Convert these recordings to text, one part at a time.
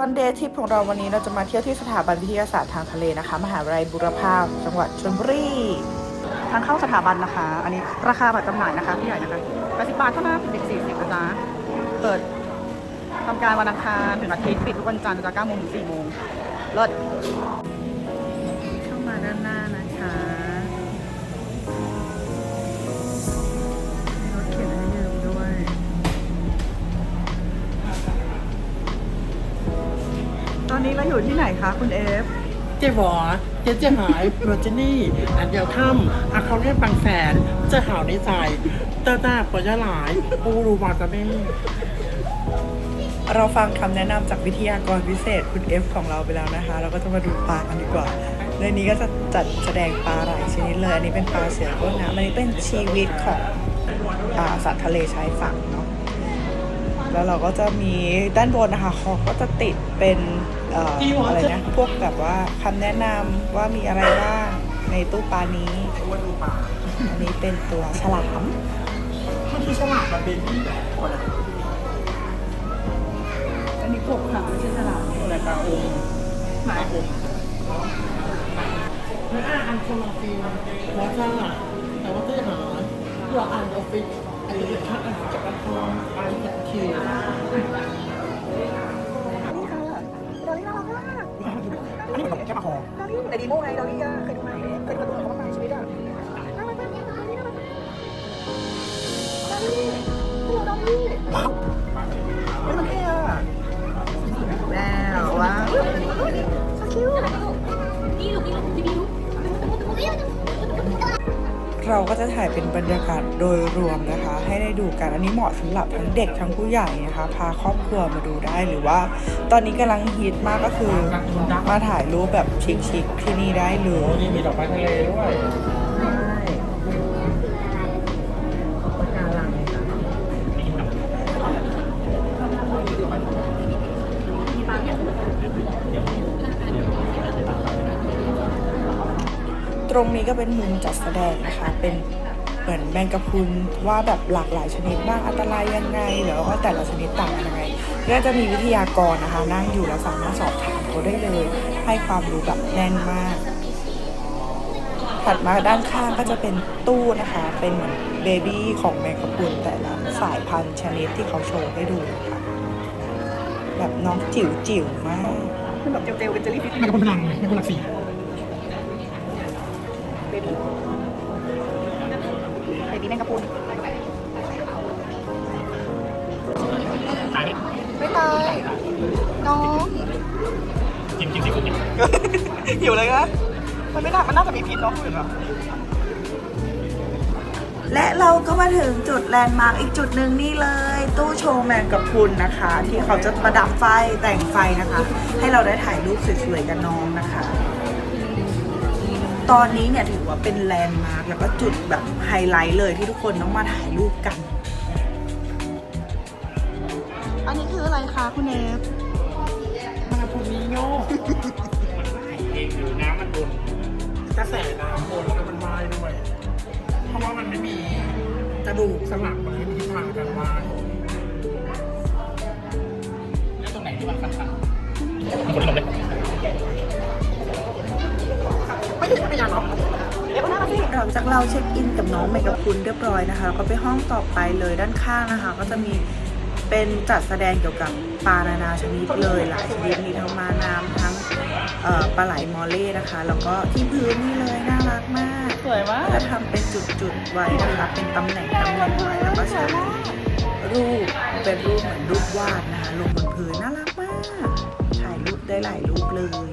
วันเดททริปของเราวันนี้เราจะมาเที่ยวที่สถาบันวิทยาศาสตร์ทางทะเลนะคะ มหาวิทยาลัยบุรพาจังหวัดชลบุรีทางเข้าสถาบันนะคะ อันนี้ราคาบัตรจำหน่ายนะคะพี่ใหญ่นะคะ80บาทเท่านั้นเด็ก40นะจ๊ะเปิดทำการวันอังคารถึงอาทิตย์ปิดทุกวันจันทร์จาก9โมงถึง4โมงเลิศ อนนี้เราอยู่ที่ไหนคะคุณเอฟ เจ๊หวอเจ๊เจ๊หายโรเจนี่ อันเดียวค่ำอาเขาเรียกบางแสน เจ๊หาวในใจเตอร์ต้าปอยะหลายปูรูมาตะเบ้เราฟังคำแนะนำจากวิทยากรพิเศษคุณเอฟของเราไปแล้วนะคะ เราก็จะมาดูปลากันดีกว่า ในนี้ก็จะจัดแสดงปลาหลายชนิดเลย อันนี้เป็นปลาเสือก้นน้ำอันนี้เป็นชีวิตของอ่าสัตว์ทะเลชายฝั่งเนาะ แล้วเราก็จะมีด้านบนนะคะเขาก็จะติดเป็นเอ่ออะไรนะพวกแบบว่าคำแนะนำว่ามีอะไรบ้างในตู้ปลานี้ว่าดูปลาอันนี้เป็นตัวฉลามมันคือฉลาดมันเป็นที่แบบคนละอันนี้กบค่ะไม่ใช่ฉลามอะไรปลาอมปลาอมแล้วอ่านคนละฟิลวอเตอร์แต่ว่าเจ๊หายเราอ่านออฟฟิศอันนี้ถ้าอ่านจากกระทอม เราก็จะถ่ายเป็นบรรยากาศโดยรวมนะคะ ให้ได้ดูกันอันนี้เหมาะสำหรับทั้งเด็กทั้งผู้ใหญ่นะคะ พาครอบครัวมาดูได้หรือว่า ตอนนี้กำลังฮิตมากก็คือมาถ่ายรูปแบบชิคๆที่นี่ได้เลโอ้ยนี่มีดอกไม้ทะเลด้วย รงนี้ก็เป็นมุมจัดแสดงนะคะ เป็นเหมือนแมงกะพรุนว่าแบบหลากหลายชนิดบ้างอันตรายยังไงหรือว่าแต่ละชนิดต่างกันยังไงก็จะมีวิทยากรนะคะ นั่งอยู่แล้วสามารถสอบถามเขาได้เลย ให้ความรู้แบบแน่นมากถัดมาด้านข้างก็จะเป็นตู้นะคะ เป็นเหมือนเบบี้ของแมงกะพรุนแต่ละสายพันธุ์ชนิดที่เขาโชว์ให้ดูนะคะแบบน้องจิ๋วจิ๋วๆมากมันแบบเจลๆเป็นเจลลี่ฟิชมันก็เป็นพลังไงเป็นพลังสี เบบี้เบบี้แมงกะพรุนขายไม่ตายน้องจริงจริงจริงจริงหิวเลยนะมันไม่น่ามันน่าจะมีพิษเนาะคุณเหรอและเราก็มาถึงจุดแลนด์มาร์กอีกจุดหนึ่งนี่เลย ตู้โชว์แมงกะพรุนนะคะ ที่เขาจะประดับไฟแต่งไฟนะคะ ให้เราได้ถ่ายรูปสวยๆกับน้องนะคะ ตอนนี้เนี่ยถือว่าเป็นแลนด์มาร์กแล้วก็จุดแบบไฮไลท์เลยที่ทุกคนต้องมาถ่ายรูปกัน อันนี้คืออะไรคะคุณเอฟมันพูนิโยเองอยู่น้ำมันบนกระแสน้ำบนแล้วมันว่ายด้วย เพราะว่ามันไม่มีกระดูกสันหลังมันไม่มีทิศทางการว่ายแล้วตรงไหนที่มันคันๆคนลงเลย ไม่ใช่จักรยานหรอเอฟเอาหน้ามาสิหลังจากเราเช็คอินกับน้องแมงกะพรุนเรียบร้อยนะคะเราก็ไปห้องต่อไปเลยด้านข้างนะคะ ก็จะมีเป็นจัดแสดงเกี่ยวกับปลานานาชนิดเลยหลายชนิดมีทั้งมาน้ำทั้งเอ่อปลาไหลมอลเล่นะคะ แล้วก็ที่พื้นนี่เลยน่ารักมาก สวยมากจะทำเป็นจุดๆไว้นะคะเป็นตำแหน่งตำแหน่งไว้แล้วก็ใช้รูปเป็นรูปเหมือนรูปวาดนะคะลงบนพื้นน่ารักมาก ถ่ายรูปได้หลายรูปเลย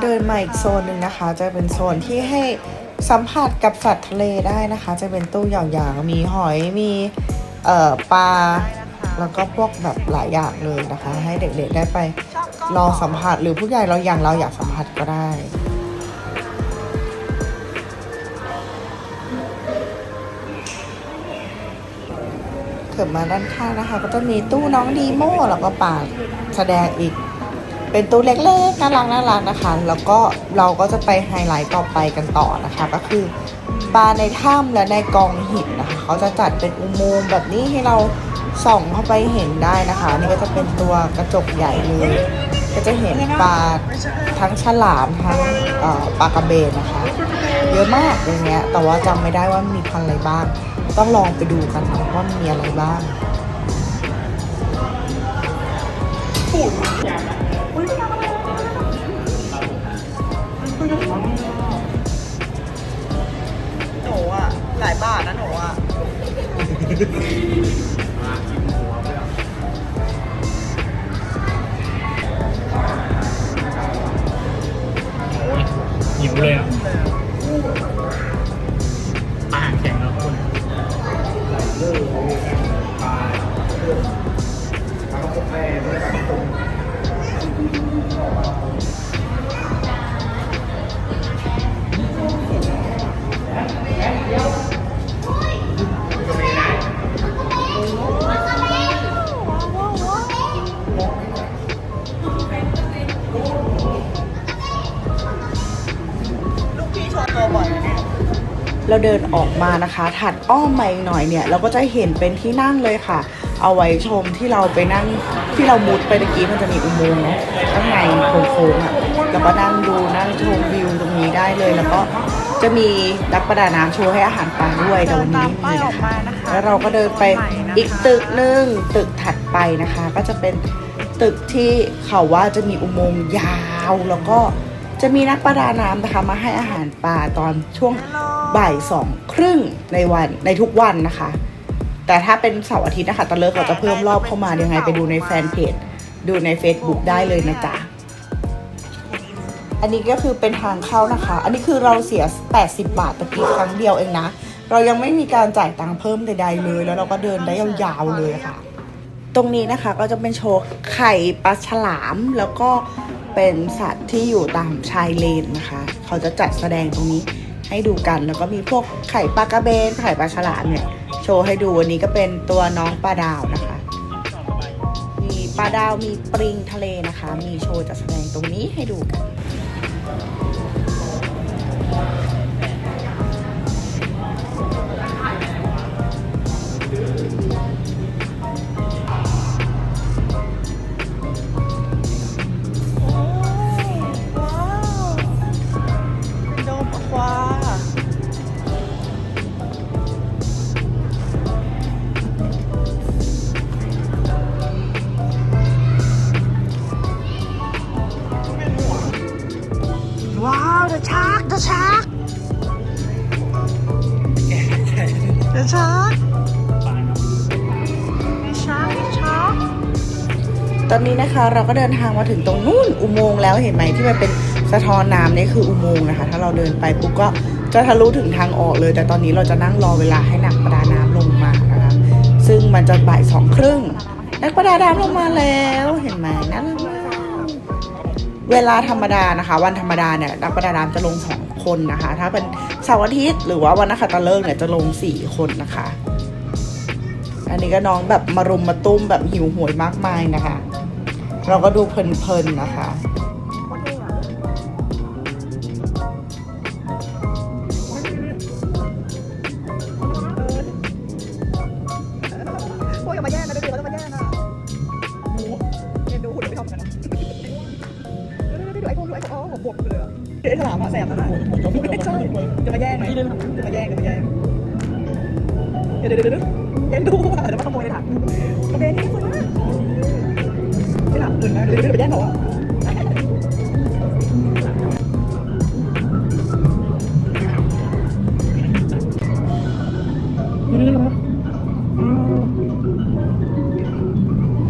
เดินมาอีกโซนหนึ่งนะคะ จะเป็นโซนที่ให้สัมผัสกับสัตว์ทะเลได้นะคะ จะเป็นตู้อย่างๆมีหอยมีเอ่อปลาแล้วก็พวกแบบหลายอย่างเลยนะคะ ให้เด็กๆได้ไปลองสัมผัสหรือผู้ใหญ่เราอย่างเราอยากสัมผัสก็ได้เกิดมาด้านข้างนะคะ ก็จะมีตู้น้องดีโม่แล้วก็ป่าแสดงอีก เป็นตู้เล็กๆน่ารักน่ารักนะคะ แล้วก็เราก็จะไปไฮไลท์ต่อไปกันต่อนะคะ ก็คือปลาในถ้ำและในกองหินนะคะเขาจะจัดเป็นอุโมงค์แบบนี้ให้เราส่องเข้าไปเห็นได้นะคะนี่ก็จะเป็นตัวกระจกใหญ่เลยก็จะเห็นปลาทั้งฉลามทั้งปลากระเบนนะคะ เยอะมากอย่างเงี้ยแต่ว่าจำไม่ได้ว่ามีพันอะไรบ้าง ต้องลองไปดูกันนะว่ามีอะไรบ้าง หิวเลยอะอาหารแข็งแล้วคุณลูก เราเดินออกมานะคะถัดอ้อมมาอีกหน่อยเนี่ย เราก็จะเห็นเป็นที่นั่งเลยค่ะ เอาไว้ชมที่เราไปนั่งที่เรามุดไปตะกี้มันจะมีอุโมงค์เนาะข้างในโค้งๆอะแล้วก็นั่งดูนั่งชมวิวตรงนี้ได้เลยแล้วก็จะมีนักประดาน้ำโชว์ให้อาหารปลาด้วยแต่วันนี้ไม่มีนะคะแล้วเราก็เดินไปอีกตึกหนึ่งตึกถัดไปนะคะ ก็จะเป็นตึกที่เขาว่าจะมีอุโมงค์ยาวแล้วก็จะมีนักประดาน้ำนะคะมาให้อาหารปลาตอนช่วง บ่ายสองครึ่งในวันในทุกวันนะคะ แต่ถ้าเป็นเสาร์อาทิตย์นะคะตะเลิกเราจะเพิ่มรอบเข้ามายังไงไปดูในแฟนเพจดูใน Facebook ได้เลยนะจ๊ะอันนี้ก็คือเป็นทางเข้านะคะ อันนี้คือเราเสีย 80 บาทตะกี้ครั้งเดียวเองนะ เรายังไม่มีการจ่ายตังค์เพิ่มใดๆเลย แล้วเราก็เดินได้ยาวๆเลยค่ะ ตรงนี้นะคะก็จะเป็นโชว์ไข่ปลาฉลาม แล้วก็เป็นสัตว์ที่อยู่ตามชายเลนนะคะ เขาจะจัดแสดงตรงนี้ ให้ดูกัน แล้วก็มีพวกไข่ปลากระเบน ไข่ปลาฉลามเนี่ย โชว์ให้ดูวันนี้ก็เป็นตัวน้องปลาดาวนะคะ มีปลาดาวมีปริงทะเลนะคะ มีโชว์จัดแสดงตรงนี้ให้ดูกัน the shark the shark the shark ตอนนี้นะคะเราก็เดินทางมาถึงตรงนู้นอุโมงค์แล้วเห็นไหมที่มันเป็นสะท้อนน้ำนี่คืออุโมงค์นะคะ ถ้าเราเดินไปปุ๊บก็จะทะลุถึงทางออกเลย แต่ตอนนี้เราจะนั่งรอเวลาให้นักประดาน้ำลงมานะคะซึ่งมันจะบ่ายสองครึ่งนักประดาน้ำลงมาแล้วเห็นไหมน่ารักมากเวลาธรรมดานะคะ วันธรรมดาเนี่ยนักประดาน้ำจะลงสองคนนะคะ ถ้าเป็น เสาร์อาทิตย์หรือว่าวันนักขัตฤกษ์เนี่ยจะลงสี่คนนะคะ อันนี้ก็น้องแบบมารุมมาตุ้มแบบหิวหวยมากมายนะคะ เราก็ดูเพลินๆนะคะ ไปแย่งเขาอะ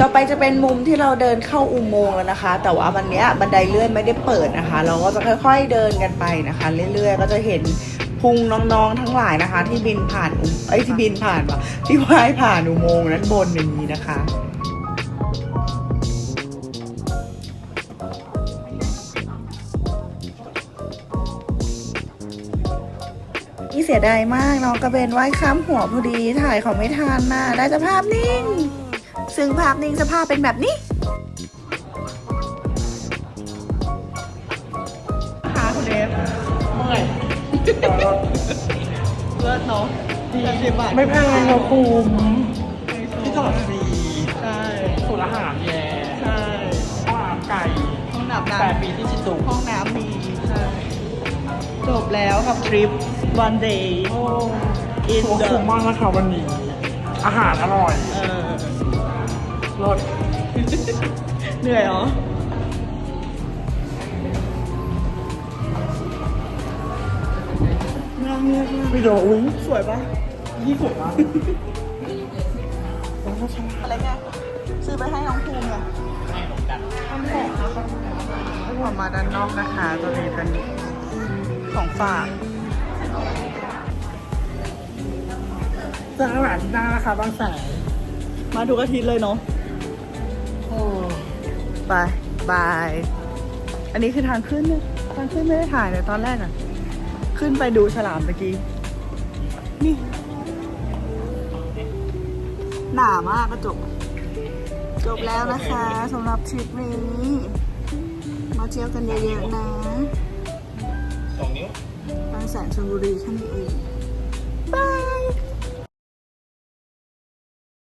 ต่อไปจะเป็นมุมที่เราเดินเข้าอุโมงค์แล้วนะคะ แต่ว่าวันเนี้ยบันไดเลื่อนไม่ได้เปิดนะคะ เราก็จะค่อยๆเดินกันไปนะคะ เรื่อยๆ ก็จะเห็นพุงน้องๆทั้งหลายนะคะ ที่บินผ่านไอ้ที่บินผ่านว่ะที่ว่ายผ่านอุโมงค์นั้นบนอย่างนี้นะคะ เสียดายมากน้องกระเบนว่ายข้ามหัวพอดีถ่ายของไม่ทันน่ะได้แต่ภาพนิ่ง ซึ่งภาพนิ่งสภาพเป็นแบบนี้ค่ะคุณเอฟเมื่อยเลิศเนาะแปดสิบบาทไม่แพงเราคุ้มที่จอดฟรีใช่สูตรอาหารแย่ใช่ข้าวหลามไก่ห้องน้ำน้แปดปีที่ชิตุำห้องน้ำมีใช่จ บแล้วกับทริป one day โอ้ in ตัว the คุ้มมากนะคะวันนี้ อาหารอร่อยเออรสเหนื่อยเหรอน่าเงียบมากพี่โดอุ้ยสวยปะยี่สวยมากแล้วก็ฉลาดอะไรเงี้ยซื้อไปให้น้องภูมิไงทำของนะคะพอมาด้านนอกนะคะ ตัวนี้เป็น ของฝากเจออาหารที่หน้านะคะบางแสนมาทุกอาทิตย์เลยเนาะโอ้บายบาย อันนี้คือทางขึ้นเนี่ยทางขึ้นไม่ได้ถ่ายเลยตอนแรกอะขึ้นไปดูฉลามเมื่อกี้ นี่ หนามากกระจก จบแล้วนะคะสำหรับทริปนี้ มาเที่ยวกันเยอะๆนะ สองนิ้ว บางแสนชลบุรีแค่นี้เองบาย